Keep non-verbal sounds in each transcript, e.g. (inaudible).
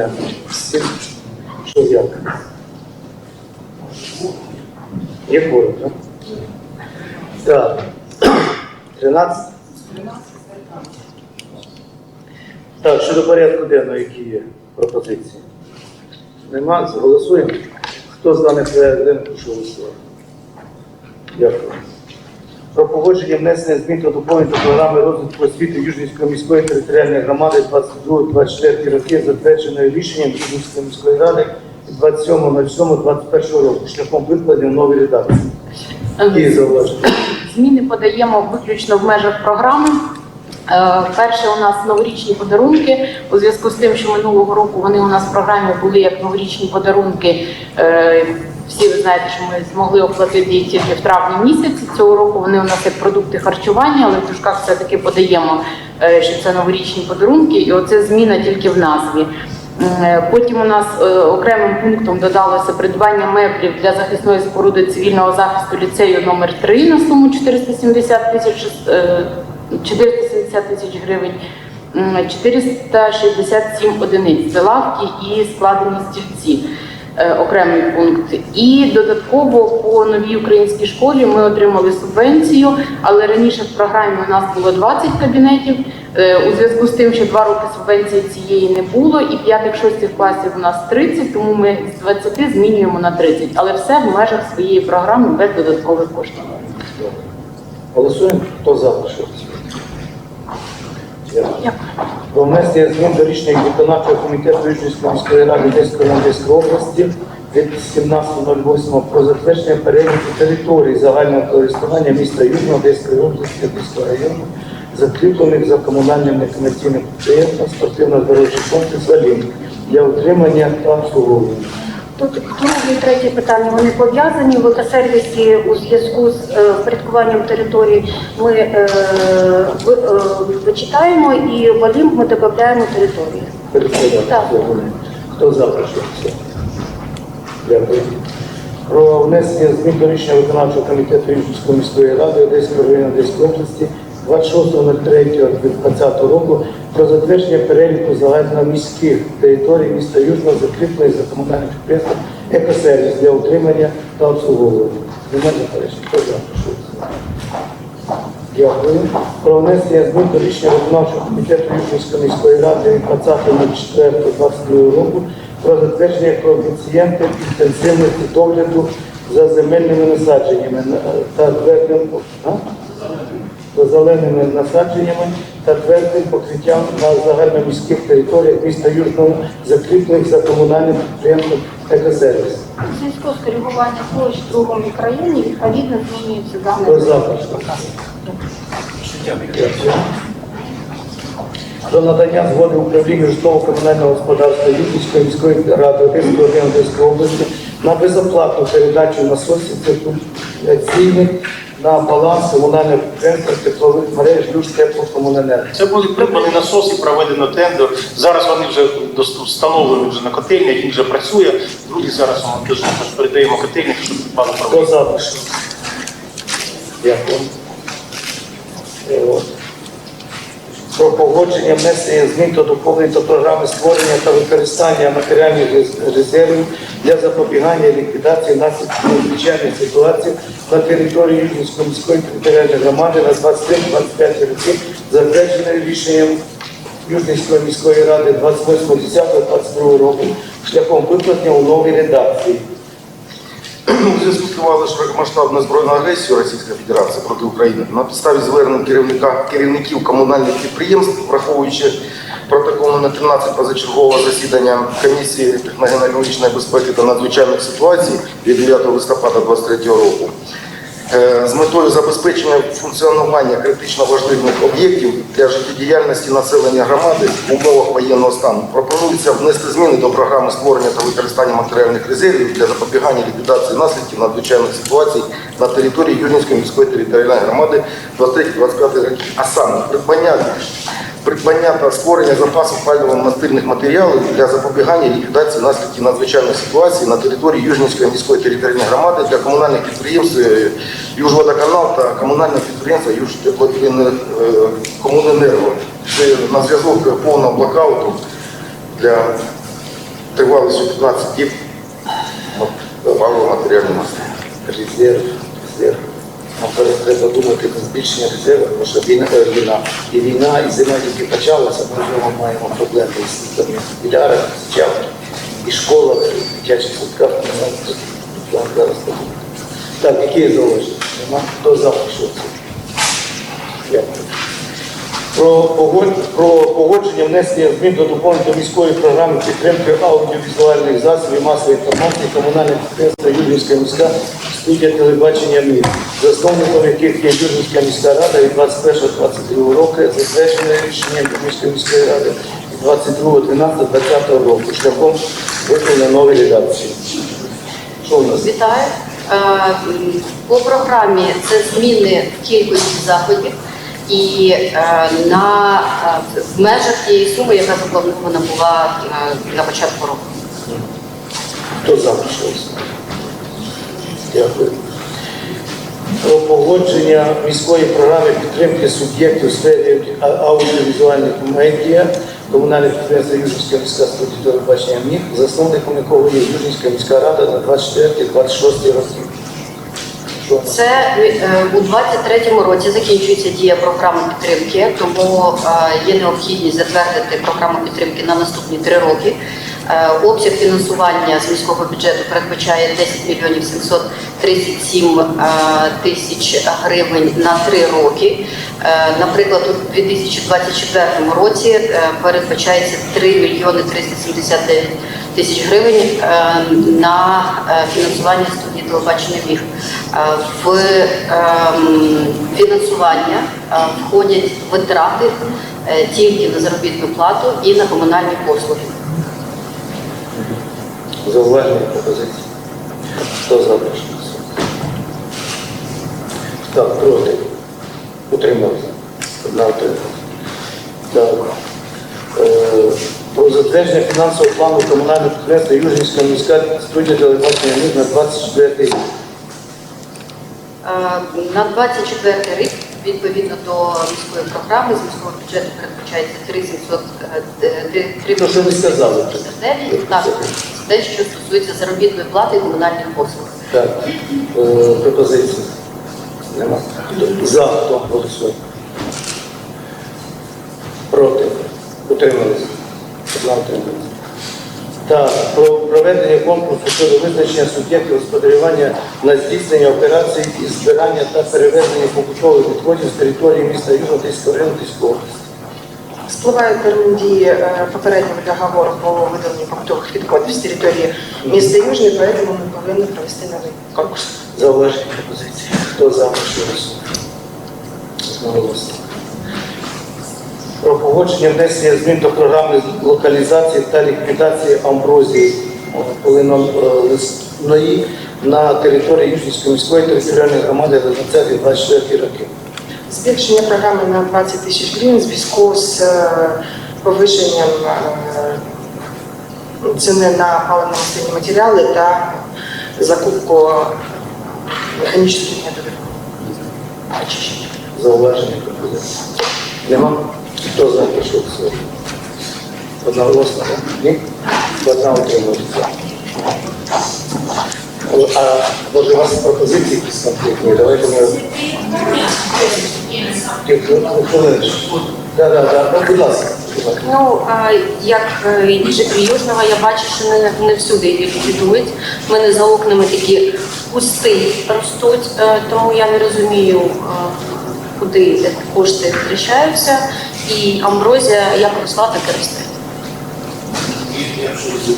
Дня. Всім. Що як? Є форум, так? Так. 13? Так, щодо порядку денного, які є пропозиції? Нема? Голосуємо. Хто з даних порядок денний, прошу голосувати. Дякую. Про погодження внесення змін та доповнень до програми розвитку освіти Южнівської міської територіальної громади 22-24 роки, затвердженої рішенням Южнівської міської ради від 27.07.21 року шляхом викладення в новій редакції. Які зауваження? Зміни подаємо виключно в межах програми. Е, Перше у нас новорічні подарунки. У зв'язку з тим, що минулого року вони у нас в програмі були як новорічні подарунки. Всі ви знаєте, що ми змогли оплатити їх тільки в травні місяці. Цього року вони у нас як продукти харчування, але в дружках все-таки подаємо, е, що це новорічні подарунки, і оце зміна тільки в назві. Е, Потім у нас е, окремим пунктом додалося придбання меблів для захисної споруди цивільного захисту ліцею номер 3 на суму 470 тисяч е, 470 тисяч гривень, 467 одиниць. Це лавки і складені стільці. Е, Окремий пункт. І додатково по новій українській школі ми отримали субвенцію, але раніше в програмі у нас було 20 кабінетів. Е, У зв'язку з тим, що два роки субвенції цієї не було, і 5-6 класів у нас 30, тому ми з 20 змінюємо на 30, але все в межах своєї програми без додаткових коштів. Голосуємо? Хто за? Дякую. Про внесення змін до рішення виконавчого комітету Южнівської міської ради Одеської області від 17.08 про затвердження переліку території загального користування міста Южного Одеської області Одеського району, закріплених за комунальним некомерційним підприємством спортивно-здоровчий комплекс «Валін» для отримання та обслуговування. Тут друге і третє питання вони пов'язані. В екосервісі у зв'язку з е, впорядкуванням території ми е, ви- е, вичитаємо і в Олімп ми додаємо території. Переходимо. Так. Хто за прошу? Дякую. Про внесення змін до рішення виконавчого комітету Южнівської міської ради Одеської району Одеської області 26.03.2020 року про затвердження переліку загальноміських територій міста Южного закріплених за комунальним підприємством «Екосервіс» для утримання та обслуговування. Немає заперечень. Хто за? Дякую. Про внесення змін до рішення виконавчого комітету Южнівської міської ради від 20.04.22 року про затвердження коефіцієнтів інтенсивності догляду за земельними насадженнями та за зеленими насадженнями та твердим покриттям на загальноміських територіях міста Южного закріплених за комунальним підприємством «Екосервіс». У зв'язку площ в другому мікрорайоні відповідно змінюється дане. за? Дякую. Про надання згоди управлінню житлово-комунального господарства Юрківської міської ради Одеської області на безоплатну передачу насосів циркуляційних на баланс комунального підприємства теплових мереж Люш теплокомуненерго. Це були придбані насоси, проведено тендер. Зараз вони вже встановлені вже на котельнях, він вже працює. Другі зараз теж також передаємо котельнях, щоб придбали проводити. Дякую. Про погодження внесення змін та доповнень до програми створення та використання матеріальних резервів для запобігання і ліквідації наслідків надзвичайних ситуацій на території Южнівської міської територіальної громади на 23-25 роки, затверджене рішенням Южнівської міської ради 28.10.22 року шляхом викладення у новій редакції. У зв'язку з масштабну збройну агресією Російської Федерації проти України на підставі звернень керівника керівників комунальних підприємств, враховуючи протокол на 13 позачергового засідання комісії техногенологічної безпеки та надзвичайних ситуацій від 9 листопада 2023 року. Е, З метою забезпечення функціонування критично важливих об'єктів для життєдіяльності населення громади в умовах воєнного стану пропонується внести зміни до програми створення та використання матеріальних резервів для запобігання ліквідації наслідків надзвичайних ситуацій на території Юрнівської міської територіальної громади 23-25 років. А саме придбання придбання та створення запасів пального-мастильних матеріалів для запобігання ліквідації наслідків надзвичайної ситуації на території Южнівської міської територіальної громади для комунальних підприємств е, Южводоканал та комунального підприємства Южтеплокомуненерго. Це на зв'язок повного блокауту для тривалістю 15 діб матеріальну резерв. Нам треба думати про збільшення резерву, тому що війна, е, війна, і війна, і зима тільки почалася, ми знову маємо проблеми з підарами, з чавки, і школа, і дитячих садках, зараз. Так, які є зауваження? Нема? Хто за. Про, погодж- про погодження внесення змін до доповнень до міської програми підтримки аудіовізуальних засобів масової інформації комунального підприємства Юрівська міська студія телебачення «Мір», засновником яких є Юрівська міська рада від 21-22 року, затверджене рішенням Юрівської міської ради від 22.12.20 року шляхом виконання нової редакції. Що у нас? Вітаю. Е, По програмі це зміни в кількості заходів і е, на, е, в межах тієї суми, яка запланована була на початку року. Хто за? Дякую. Про погодження міської програми підтримки суб'єктів сфері аудіовізуальних медіа комунальних підприємство міська студія телебачення МІГ, засновником якого є Южинська міська рада на 24-26 роки. Це е, у 23-му році закінчується дія програми підтримки, тому е, є необхідність затвердити програму підтримки на наступні три роки. Е, Обсяг фінансування з міського бюджету передбачає 10 мільйонів 737 е, тисяч гривень на три роки. Е, Наприклад, у 2024 році передбачається 3 мільйони 379 тисяч гривень на фінансування студії телебачення ВІГ. Е, В ем, фінансування входять витрати тільки на заробітну плату і на комунальні послуги. Зауваження пропозиції. Хто за прошу? Так, проти. Утримався. Одна утримався. Так. Е, Про затвердження фінансового плану комунального підприємства Южнівська міська студія телебачення «Міг» на 24 рік. Е, На 24 рік, відповідно до міської програми, з міського бюджету передбачається 3700, е, три- три Ну, що ви сказали? 39. Так, це те, що стосується заробітної плати і комунальних послуг. Так. Е, Пропозиції. Нема. За хто голосує? Проти. Утрималися. Одна утрималася. Так, про проведення конкурсу щодо визначення суб'єктів господарювання на здійснення операцій із збирання та перевезення побутових відходів з території міста Южно-Тиського району Тиської області. Спливає термін дії е, попереднього договору по видаленню побутових відходів з території міста Южний, тому ми повинні провести новий конкурс. Зауваження пропозиції. Хто за прошу? Одноголосно. Про погодження внесення змін до програми локалізації та ліквідації амброзії полинолисної на території Южнівської міської територіальної громади на 20-24 роки. Збільшення програми на 20 тисяч гривень в зв'язку з е, повищенням е, ціни на паливно-мастильні матеріали та закупку механічних методів. Зауваження пропозиції. Нема? Хто за прошу голосувати? Одноголосно, так? Ні? Одна утримується. А може у вас пропозиції якісь конкретні? Давайте ми... Так, так, так. Будь ласка. Ну, а як е, жителі Южного, я бачу, що не, не всюди їх квітують. У мене за окнами такі кусти ростуть, е, тому я не розумію, е, куди кошти втрачаються. І амброзія як росла, так і росте. Якщо це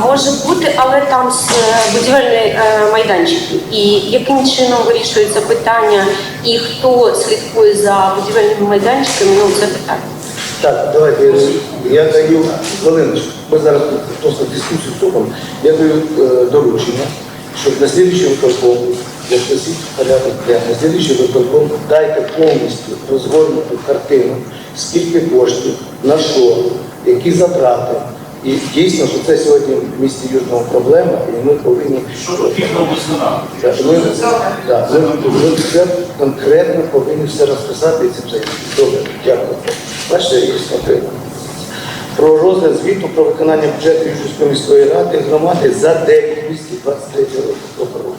може бути, але там с- будівельний е, майданчик. І яким чином вирішується питання, і хто слідкує за будівельними майданчиками, ну це питання. Так, давайте я даю хвилиночку. Ми зараз просто дискусію стопом. Я даю е, доручення, щоб на слідчий виконком, я порядок для на слідчий виконком дайте повністю розгорнуту картину, скільки коштів, на що, які затрати. І дійсно, що це сьогодні в місті Южного проблема, і ми повинні Що ми, так, ми, ми все конкретно повинні все розписати і цим займатися. Добре, дякую. Бачите, є конкретно. про розгляд звіту про виконання бюджету Южницької міської ради громади за 9 місяців 23 року.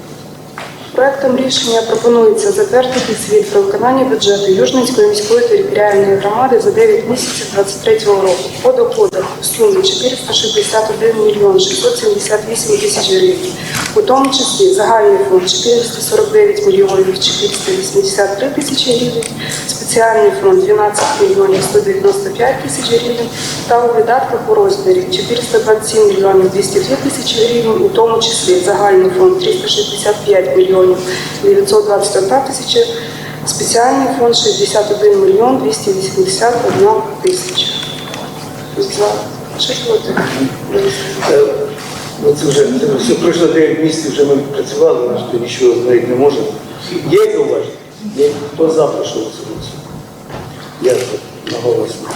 Проектом рішення пропонується затвердити звіт про виконання бюджету Южницької міської територіальної громади за 9 місяців 2023 року. По доходах в сумі 461 мільйон 678 тисяч гривень, у тому числі загальний фонд 449 мільйонів 483 тисячі гривень, спеціальний фонд 12 мільйонів 195 тисяч гривень та у видатках у розмірі 427 мільйонів 202 тисячі гривень, у тому числі загальний фонд 365 мільйонів 921 тисяча, спеціальний фонд 61 мільйон 281 тисяча. За це вже все пройшло 9 місяців, вже ми працювали, ми то нічого знайти не можемо. Є зауваження? Є. Хто за прошу голосувати? Дякую. Наголосно.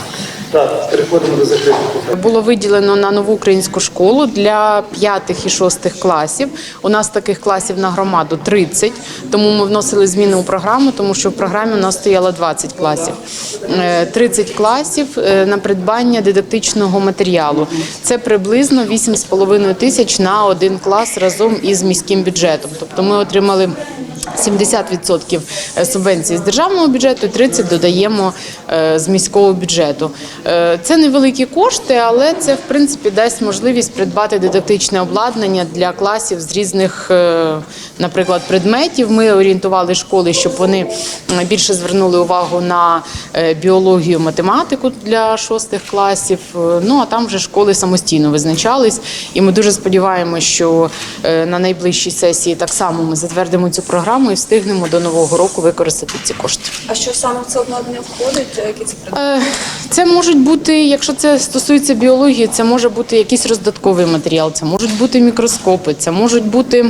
Так, переходимо до закритих питань. Було виділено на нову українську школу для п'ятих і шостих класів. У нас таких класів на громаду 30, тому ми вносили зміни у програму, тому що в програмі у нас стояло 20 класів. Е, 30 класів е, на придбання дидактичного матеріалу. Це приблизно 8,5 тисяч на один клас разом із міським бюджетом. Тобто ми отримали 70% субвенції з державного бюджету, 30% додаємо е, з міського бюджету. Е, Це невеликі кошти, але це в принципі дасть можливість придбати дидактичне обладнання для класів з різних, е, наприклад, предметів. Ми орієнтували школи, щоб вони е, більше звернули увагу на е, біологію, математику для шостих класів. Е, Ну а там вже школи самостійно визначались. І ми дуже сподіваємося, що е, на найближчій сесії так само ми затвердимо цю програму і встигнемо до нового року використати ці кошти. А що саме в це обладнання входить? Які це предмети? Е, Це можуть бути, якщо це стосується біології, це може бути якийсь роздатковий матеріал, це можуть бути мікроскопи, це можуть бути.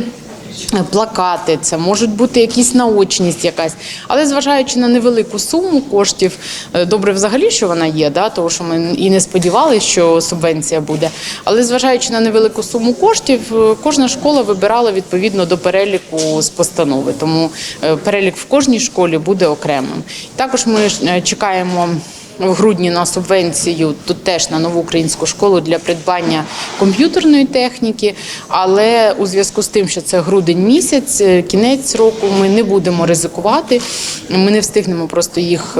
Плакати, це можуть бути якісь наочність якась, але зважаючи на невелику суму коштів, е, добре взагалі, що вона є, да, тому що ми і не сподівалися, що субвенція буде. Але зважаючи на невелику суму коштів, е, кожна школа вибирала відповідно до переліку з постанови. Тому е, перелік в кожній школі буде окремим. Також ми чекаємо. В грудні на субвенцію тут теж на нову українську школу для придбання комп'ютерної техніки. Але у зв'язку з тим, що це грудень місяць, е, кінець року, ми не будемо ризикувати. Ми не встигнемо просто їх.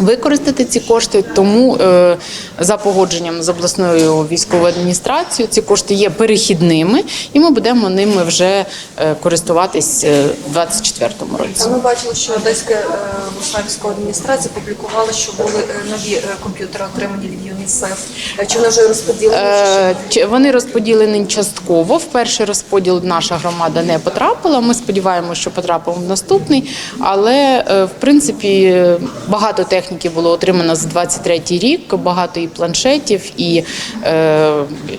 Е, Використати ці кошти, тому е, за погодженням з обласною військовою адміністрацією ці кошти є перехідними, і ми будемо ними вже е, користуватись у в 2024 році. Ми бачили, що Одеська е, обласна військова адміністрація публікувала, що були е, нові е, комп'ютери отримані від Е, Чи вони вже розподілені? Е, Вони розподілені частково. В перший розподіл наша громада не потрапила. Ми сподіваємося, що потрапимо в наступний. Але е, в принципі багато техніки було отримано за 23 рік. Багато і планшетів, і е,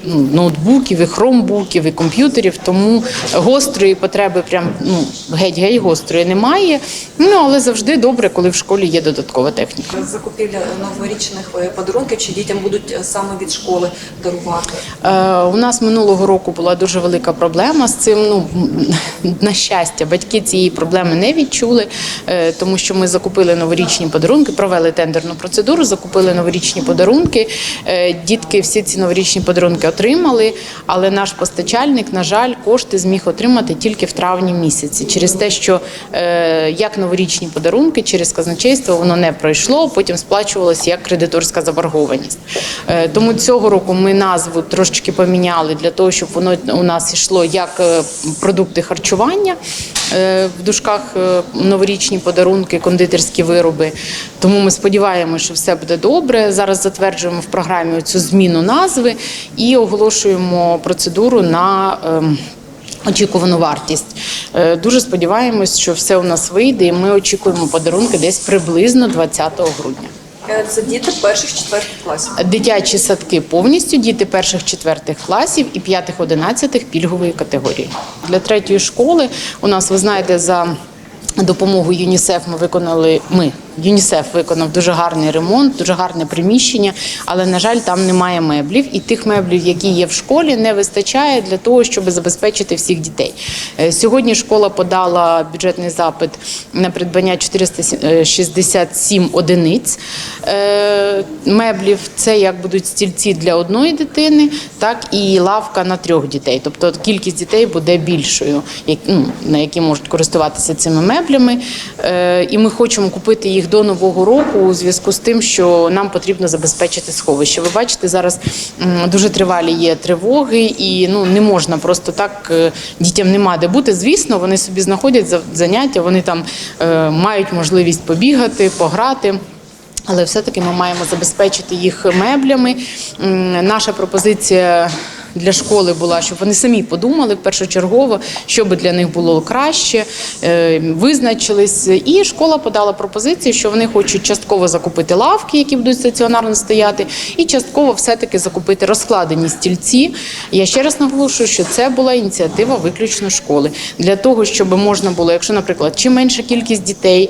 ну, ноутбуків, і хромбуків, і комп'ютерів. Тому гострої потреби, прям ну геть-геть гострої немає. Ну але завжди добре, коли в школі є додаткова техніка. Закупівля новорічних е, подарунків, чи дітям будуть е, саме від школи дарувати? Е, У нас минулого року була дуже велика проблема з цим. Ну (laughs) на щастя, батьки цієї проблеми не відчули, е, тому що ми закупили новорічні подарунки, провели тендерну процедуру, закупили новорічні подарунки. Дітки всі ці новорічні подарунки отримали, але наш постачальник, на жаль, кошти зміг отримати тільки в травні місяці, через те, що як новорічні подарунки через казначейство воно не пройшло, потім сплачувалося як кредиторська заборгованість. Е, Тому цього року ми назву трошечки поміняли для того, щоб воно у нас йшло як е, продукти харчування е, в дужках новорічні подарунки, кондитерські вироби. Тому ми сподіваємося, що все буде добре. Зараз затверджуємо в програмі цю зміну назви і оголошуємо процедуру на. ем, Очікувану вартість. Дуже сподіваємось, що все у нас вийде, і ми очікуємо подарунки десь приблизно 20 грудня. Е, Це діти перших четвертих класів. Дитячі садки повністю, діти перших четвертих класів і п'ятих одинадцятих пільгової категорії. Для третьої школи у нас, ви знаєте, за допомогою ЮНІСЕФ ми виконали ми ЮНІСЕФ виконав дуже гарний ремонт, дуже гарне приміщення, але на жаль, там немає меблів, і тих меблів, які є в школі, не вистачає для того, щоб забезпечити всіх дітей. Е, Сьогодні школа подала бюджетний запит на придбання 467 одиниць е, меблів. Це як будуть стільці для одної дитини, так і лавка на трьох дітей. Тобто кількість дітей буде більшою, ну, на які можуть користуватися цими меблями. Е, І ми хочемо купити їх до нового року у зв'язку з тим, що нам потрібно забезпечити сховище. Ви бачите, зараз дуже тривалі є тривоги, і ну не можна просто так е, дітям нема де бути. Звісно, вони собі знаходять за- заняття, вони там е, мають можливість побігати, пограти. Але все-таки ми маємо забезпечити їх меблями. Наша пропозиція для школи була, щоб вони самі подумали першочергово, що би для них було краще, е, визначились. І школа подала пропозицію, що вони хочуть частково закупити лавки, які будуть стаціонарно стояти, і частково все-таки закупити розкладені стільці. Я ще раз наголошую, що це була ініціатива виключно школи для того, щоб можна було, якщо, наприклад, чи менша кількість дітей,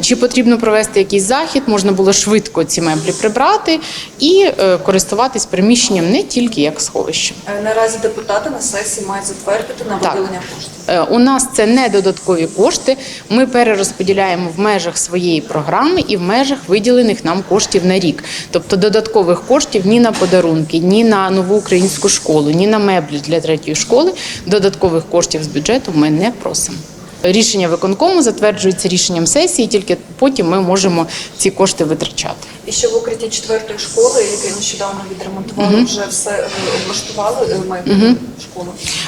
чи потрібно провести якийсь захід, можна було швидко ці меблі прибрати і е, користуватись приміщенням не тільки як сховище. Е, Наразі депутати на сесії мають затвердити на виділення коштів. Е, У нас це не додаткові кошти. Ми перерозподіляємо в межах своєї програми і в межах виділених нам коштів на рік. Тобто додаткових коштів ні на подарунки, ні на нову українську школу, ні на меблі для третьої школи. Додаткових коштів з бюджету ми не просимо. Рішення виконкому затверджується рішенням сесії, тільки потім ми можемо ці кошти витрачати. І ще в укритті четвертої школи, яке нещодавно відремонтували, вже все е, облаштували е, майбутню школу.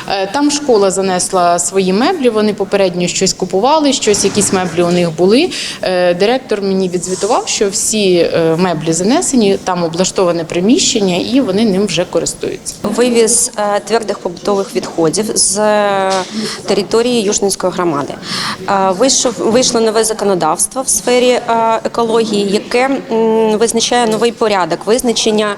Е, Там школа занесла свої меблі. Вони попередньо щось купували, щось якісь меблі у них були. Е, Директор мені відзвітував, що всі е, меблі занесені, там облаштоване приміщення, і вони ним вже користуються. Вивіз е, твердих побутових відходів з е, території Южненської громади. Е, Вийшов вийшло нове законодавство в сфері е, екології, яке визначає новий порядок визначення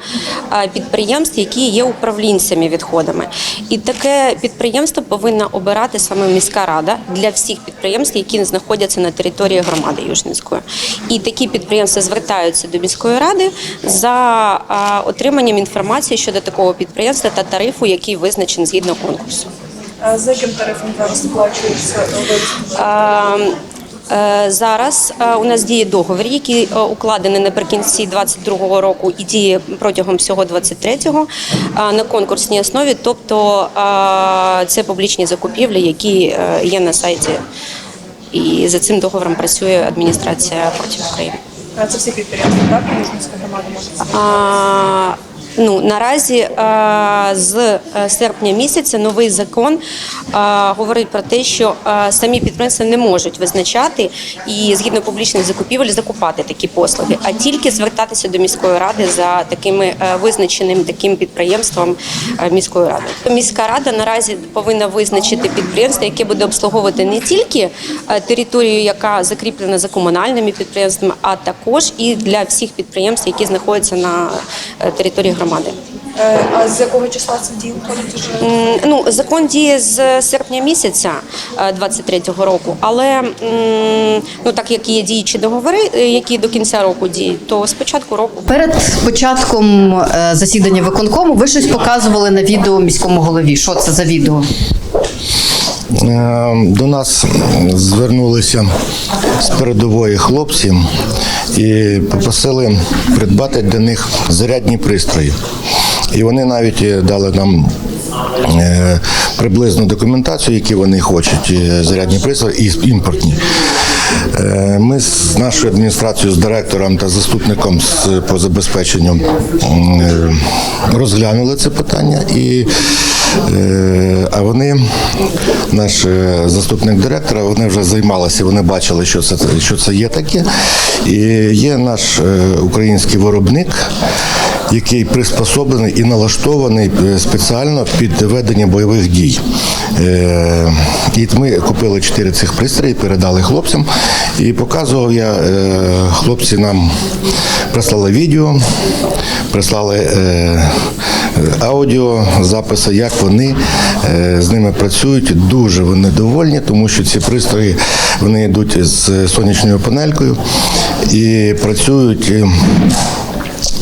е, підприємств, які є управлінцями відходами. І таке підприємство повинна обирати саме міська рада для всіх підприємств, які знаходяться на території громади Южненської. І такі підприємства звертаються до міської ради за отриманням інформації щодо такого підприємства та тарифу, який визначений згідно конкурсу. За яким тарифом зараз сплачується вивіз? Е, Зараз е, у нас діє договір, який е, укладений наприкінці 22-го року і діє протягом всього 23-го е, на конкурсній основі. Тобто це публічні закупівлі, які є на сайті. І за цим договором працює адміністрація проти України. Це всі підприємства, так? Южненська громада може це зробити? А, ну, наразі з е, серпня місяця новий закон говорить про те, що самі підприємства не можуть визначати і згідно публічних закупівель закупати такі послуги, а тільки звертатися до міської ради за такими е, визначеним таким підприємством е, міської ради. Міська рада наразі повинна визначити підприємство, яке буде обслуговувати не тільки е, територію, яка закріплена за комунальними підприємствами, а також і для всіх підприємств, які знаходяться на е, території громади. Е, А з якого числа це уже? Ну, закон діє з серпня місяця е, 23-го року, але ну так як є діючі договори, е, які до кінця року діють, то з початку року Перед початком е, засідання виконкому ви щось показували на відео міському голові. Що це за відео? Е, До нас звернулися з передової хлопці і попросили придбати для них зарядні пристрої. І вони навіть е, дали нам е, приблизну документацію, які вони хочуть, е, зарядні пристрої і імпортні. Ми з нашою адміністрацією, з директором та заступником по забезпеченню розглянули це питання і А вони, наш е, заступник директора, вони вже займалися, вони бачили, що це, що це є таке. І є наш е, український виробник, який приспособлений і налаштований е, спеціально під ведення бойових дій. Е, І ми купили чотири цих пристрої, передали хлопцям. І показував я, е, хлопці нам прислали відео, прислали е, аудіозаписи, як вони е, з ними працюють. Дуже вони довольні, тому що ці пристрої вони йдуть з сонячною панелькою і працюють.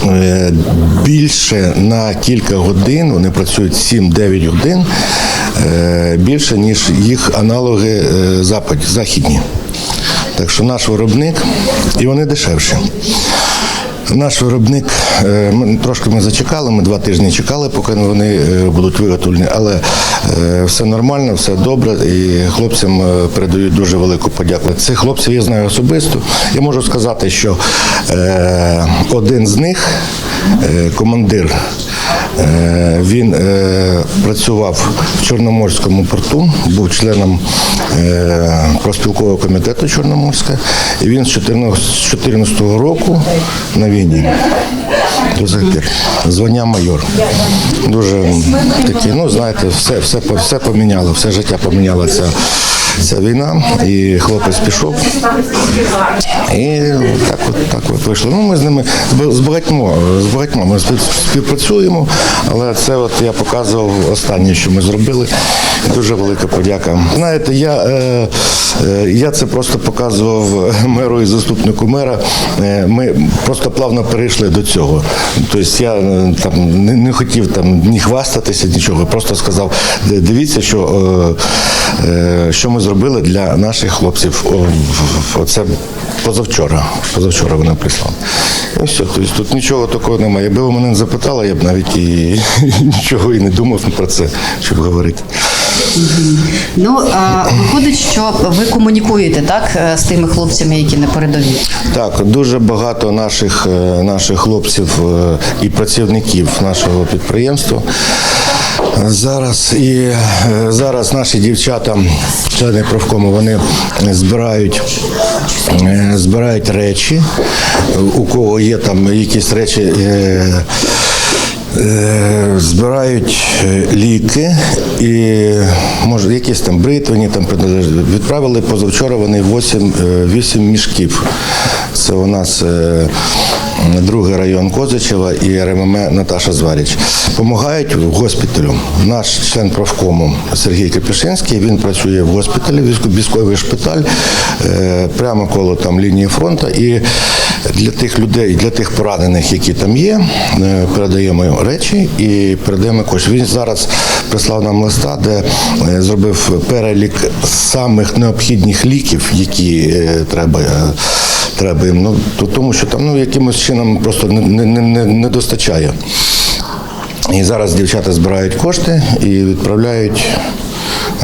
е, Більше на кілька годин, вони працюють 7-9 годин, е, більше, ніж їх аналоги запад- західні. Так що наш виробник, і вони дешевші. Наш виробник, е, ми, трошки ми зачекали, ми два тижні чекали, поки вони е, будуть виготовлені, але е, все нормально, все добре, і хлопцям передають дуже велику подяку. Цих хлопців я знаю особисто. Я можу сказати, що один з них, командир, він е, працював в Чорноморському порту, був членом е, профспілкового комітету Чорноморська, і він з 2014 року на війні до пір. Звання майор. Дуже такий, ну знаєте, все, все, все поміняло, все життя поміняла ця, війна, і хлопець пішов. І так от, так от вийшло. Ну, ми з ними з багатьма, з багатьма ми співпрацюємо, але це от я показував останнє, що ми зробили. Дуже велика подяка. Знаєте, я, е, е, я це просто показував меру і заступнику мера. Е, Ми просто плавно перейшли до цього. Тобто я е, там не, не хотів там ні хвастатися, нічого. Просто сказав, дивіться, що, е, е, що ми зробили для наших хлопців. Оце позавчора. Позавчора вони прислали. І все, тобто тут нічого такого немає. Якби ви мене не запитали, я б навіть і (laughs) нічого і не думав про це, щоб говорити. Ну а, виходить, що ви комунікуєте так е, з тими хлопцями, які на передовій. Так, дуже багато наших, е, наших хлопців е, і працівників нашого підприємства. Зараз і е, зараз наші дівчата, члени профкому, вони збирають, е, збирають речі. У кого є там якісь речі. е, збирають ліки і може якісь там бритвені там відправили позавчора вони 8, 8 мішків. Це у нас другий район Козичева і РММ Наташа Зваріч. Помагають в госпіталю. Наш член профкому Сергій Капішинський, він працює в госпіталі, військо- військовий шпиталь, е, прямо коло там лінії фронту. І для тих людей, для тих поранених, які там є, е, передаємо речі і передаємо кошти. Він зараз прислав нам листа, де е, зробив перелік самих необхідних ліків, які треба. Треба їм, ну то- тому що там ну якимось чином просто не, не, не, не достачає. І зараз дівчата збирають кошти і відправляють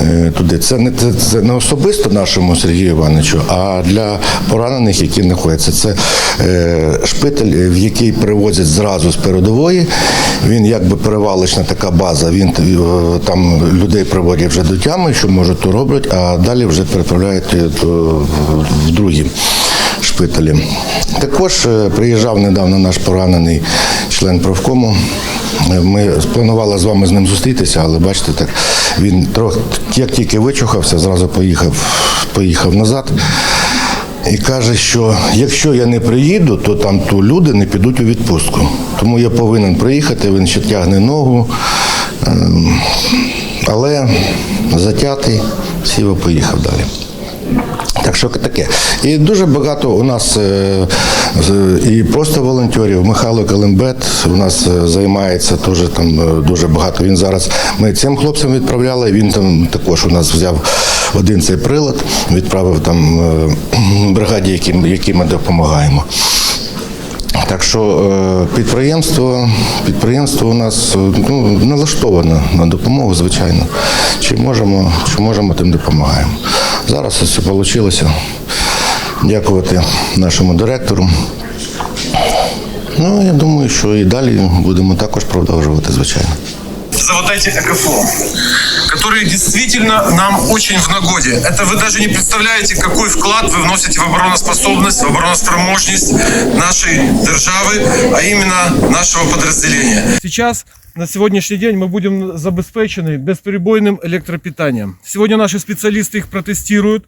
е, туди. Це не це, не особисто нашому Сергію Івановичу, а для поранених, які знаходяться. Це е, шпиталь, в який привозять зразу з передової. Він якби перевалочна така база. Він е, там людей приводять вже до тями, що можуть, то роблять, а далі вже переправляють е, в другі шпиталі. Також е, приїжджав недавно наш поранений член профкому. Ми спланували з вами з ним зустрітися, але бачите, так він трохи як тільки вичухався, зразу поїхав, поїхав назад. І каже, що якщо я не приїду, то там то люди не підуть у відпустку. Тому я повинен приїхати, він ще тягне ногу. Ем, Але затятий, сіво поїхав далі. Так що таке. І дуже багато у нас е, і просто волонтерів. Михайло Калимбет у нас е, займається теж там е, дуже багато. Він зараз ми цим хлопцям відправляли. Він там також у нас взяв один цей прилад, відправив там (clears throat) бригаді, яким, яким ми допомагаємо. Так що підприємство, підприємство у нас ну, налаштоване на допомогу, звичайно. Чи можемо, чи можемо, тим допомагаємо. Зараз все вийшло. Дякувати нашому директору. Ну, я думаю, що і далі будемо також продовжувати, звичайно. за вот эти экофло, которые действительно нам очень в нагоде. Это вы даже не представляете, какой вклад вы вносите в обороноспособность, в обороноспроможность нашей державы, а именно нашего подразделения. Сейчас на сегодняшний день мы будем забезпечены бесперебойным электропитанием. Сегодня наши специалисты их протестируют,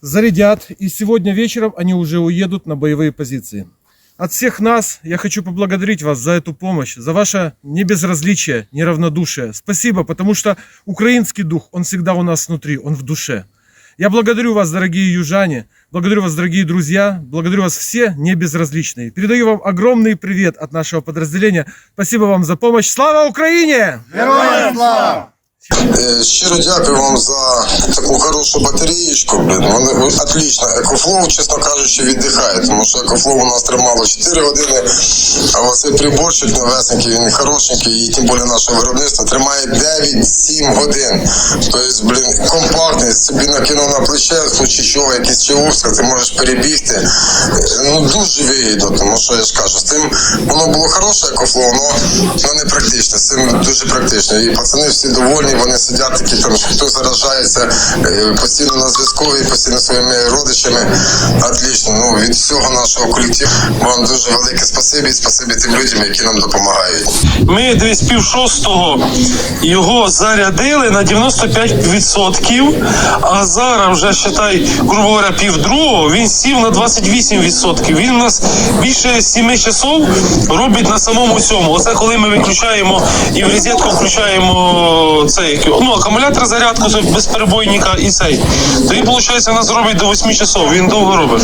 зарядят, и сегодня вечером они уже уедут на боевые позиции. От всех нас я хочу поблагодарить вас за эту помощь, за ваше небезразличие, неравнодушие. Спасибо, потому что украинский дух, он всегда у нас внутри, он в душе. Я благодарю вас, дорогие южане, благодарю вас, дорогие друзья, благодарю вас все небезразличные. Передаю вам огромный привет от нашего подразделения. Спасибо вам за помощь. Слава Украине! Героям слава! Е, Щиро дякую вам за таку хорошу батареєчку. Блін. Вони отлично. Екофлоу, чесно кажучи, віддихає, тому що екофлоу у нас тримало 4 години, а оцей приборчик новесенький, він хорошенький, і тим більше наше виробництво тримає 9-7 годин. Тобто, блін, компактний, собі накинув на плече, в случаї чого якийсь чи ти можеш перебігти. Е, Ну дуже вигідно, тому що я ж кажу, з тим воно було хороше екофлоу, але не практичне. З цим дуже практично. І пацани всі довольні, вони сидять такі там, що хто заражається е, постійно на зв'язку і постійно своїми родичами. Отлично. Ну від всього нашого колективу вам дуже велике спасибі, і спасибі тим людям, які нам допомагають. Ми десь пів шостого його зарядили на 95%, а зараз вже считай, грубо говоря, пів другого, він сів на 28%. Він у нас більше 7 часов робить на самому цьому. Оце коли ми виключаємо і в розетку включаємо цей ну, акумулятор зарядку без безперебойника і цей. Тоді, виходить, вона зробить робить до 8 часов. Він довго робить.